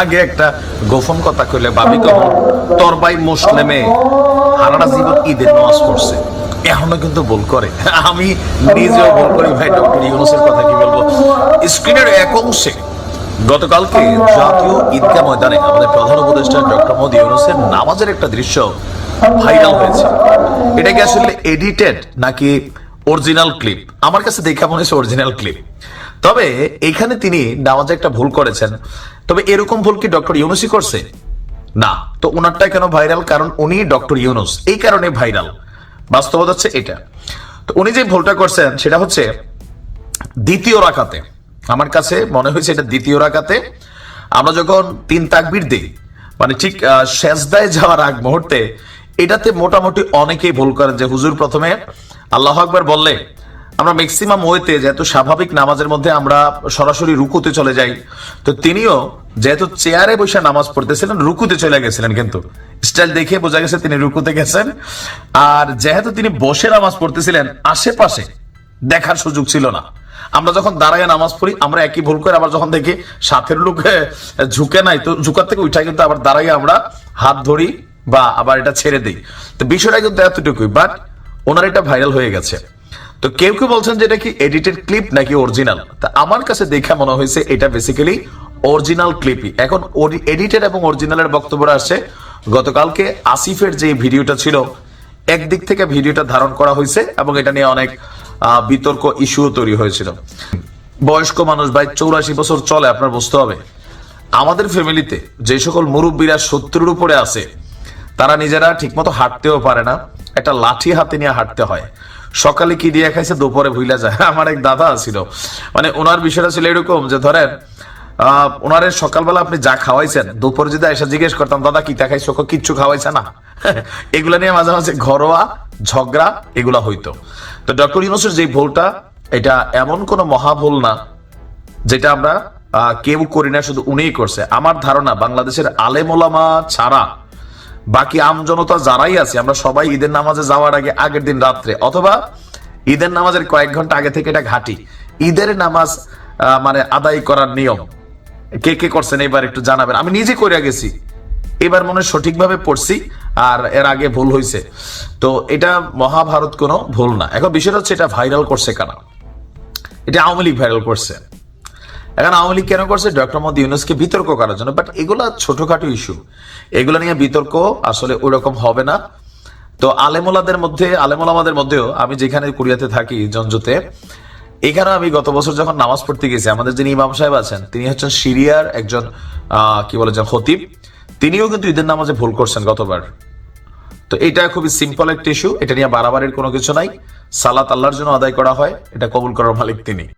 আগে একটা গোপন কথা কইলে ভাবি কখন তোর ভাই মুসলিমে হারাটা জীবন ঈদের নামাজ পড়ছে। এখনও কিন্তু ভুল করে। আমি নিজেও ভুল করি, ভাই, ডক্টর ইউনুসের কথা কি বলব? স্ক্রিনের এক অংশে গতকালকে জাতীয় ঈদগাহ ময়দানে আমাদের প্রধান উপদেষ্টা ডক্টর মোদী ইউনুসের নামাজের একটা দৃশ্য ভাইরাল হয়েছে। এটা কি আসলে এডিটেড নাকি অরিজিনাল ক্লিপ আমার কাছে দেখা মনে হচ্ছে অরিজিনাল ক্লিপ তবে এখানে তিনি নামাজে একটা ভুল করেছেন। তবে এরকম ভুল কি ডক্টর ইউনুসই করছে? না। তো ওনারটা কেন ভাইরাল? কারণ উনি ডক্টর ইউনুস। এই কারণে ভাইরাল। বাস্তবতা হচ্ছে এটা। তো উনি যে ভুলটা করছেন, সেটা হচ্ছে দ্বিতীয় রাকাতে। আমার কাছে মনে হয়েছে এটা দ্বিতীয় রাকাতে। আমরা যখন তিন তাকবির দিই মানে ঠিক সেজদায় যাওয়ার আগ মুহূর্তে, এটাতে মোটামুটি অনেকেই ভুল করেন যে হুজুর প্রথমে আল্লাহ আকবার বললে আমরা ম্যাক্সিমাম ওয়েতে যেহেতু স্বাভাবিক নামাজের মধ্যে আমরা সরাসরি রুকুতে চলে যাই, তো তিনিও যেহেতু চেয়ারে বসে নামাজ পড়তেছিলেন, রুকুতে চলে গেছিলেন কিন্তু। স্টাইল দেখে বোঝা গেছে তিনি রুকুতে গেছেন। আর যেহেতু তিনি বসে নামাজ পড়তেছিলেন, আশেপাশে দেখার সুযোগ ছিল না। আমরা যখন দাঁড়ায় নামাজ পড়ি, আমরা একই ভুল করে আবার যখন দেখি সাথের লোক ঝুঁকে নাই, তো ঝুঁকার থেকে উঠাই কিন্তু আবার দাঁড়াই আমরা হাত ধরি বা আবার এটা ছেড়ে দিই। তো বিষয়টা কিন্তু এতটুকুই বাট ওনার এটা ভাইরাল হয়ে গেছে। তো কেউ কেউ বলছেন যে এটা কি এডিটেড ক্লিপ নাকি অরিজিনাল তা আমার কাছে দেখা মনে হয়েছে এটা বেসিক্যালি অরিজিনাল ক্লিপই এখন এডিটেড এবং অরিজিনালের বক্তব্যটা আসছে। গতকালকে আসিফের যে ভিডিওটা ছিল, একদিক থেকে ভিডিওটা ধারণ করা হয়েছে এবং এটা নিয়ে অনেক বিতর্ক ইস্যুও তৈরি হয়েছিল। বয়স্ক মানুষ ভাই, চৌরাশি বছর চলে, আপনার বুঝতে হবে। আমাদের ফ্যামিলিতে যে সকল মুরব্বীরা সত্তরের উপরে আছে, তারা নিজেরা ঠিকমতো হাঁটতেও পারে না। একটা লাঠি হাতে নিয়ে হাঁটতে হয়। সকালে কি দিয়ে খাইছে, দুপুরে ভুইলা যায়। আমার এক দাদা ছিল মানে ওনার বিষয়টা ছিল এরকম যে, ধরেন ওনারে সকালবেলা আপনি যা খাওয়াইছেন, দুপুরে যদি এসে জিজ্ঞেস করতাম, দাদা, কি দেখাইছো কো, কিচ্ছু খাওয়াইছে না? এগুলা নিয়ে মাঝে মাঝে ঘরোয়া ঝগড়া এগুলা হইতো। তো ডক্টর ইউনুসের যে ভুলটা, এটা এমন কোনো মহা ভুল না, যেটা আমরা কেউ করি না, শুধু উনিই করছে। আমার ধারণা, বাংলাদেশের আলেমোলামা ছাড়া বাকি আমজনতা যারাই আছে, আমরা সবাই ঈদের নামাজে যাওয়ার আগে, আগের দিন রাত্রে, অথবা ঈদের নামাজের কয়েক ঘণ্টা আগে থেকে এটা ঘাটি। ঈদের নামাজ মানে আদায় করার নিয়ম। কে কে করছেন এবার একটু জানাবেন। আমি নিজে করে গেছি। এবার মনে সঠিকভাবে পড়ছি, আর এর আগে ভুল হয়েছে তো এটা মহাভারত কোনো ভুল না। এখন বিষয়টা হচ্ছে এটা ভাইরাল করছে কারা? এটা আওয়ামী লীগ ভাইরাল করছে। এখন আওয়ামী লীগ কেন করছে? ডক্টর মোদী ইউনুসকে বিতর্ক করার জন্য। বাট এগুলা ছোটখাটো ইস্যু এগুলো নিয়ে বিতর্ক আসলে ওরকম হবে না। তো আলেমোলাদের মধ্যে, আলেমোলামাদের মধ্যেও আমি যেখানে কুরিয়াতে থাকি, জঞ্জুতে এখানে আমি গত বছর যখন নামাজ পড়তে গেছি, আমাদের যিনি ইমাম সাহেব আছেন, তিনি হচ্ছেন সিরিয়ার একজন কি বলে যে খতিব। তিনিও কিন্তু ঈদের নামাজে ভুল করছেন গতবার। তো এটা খুবই সিম্পল একটা ইস্যু এটা নিয়ে বাড়াবাড়ির কোনো কিছু নাই। সালাত আল্লাহর জন্য আদায় করা হয়। এটা কবুল করার মালিক তিনি।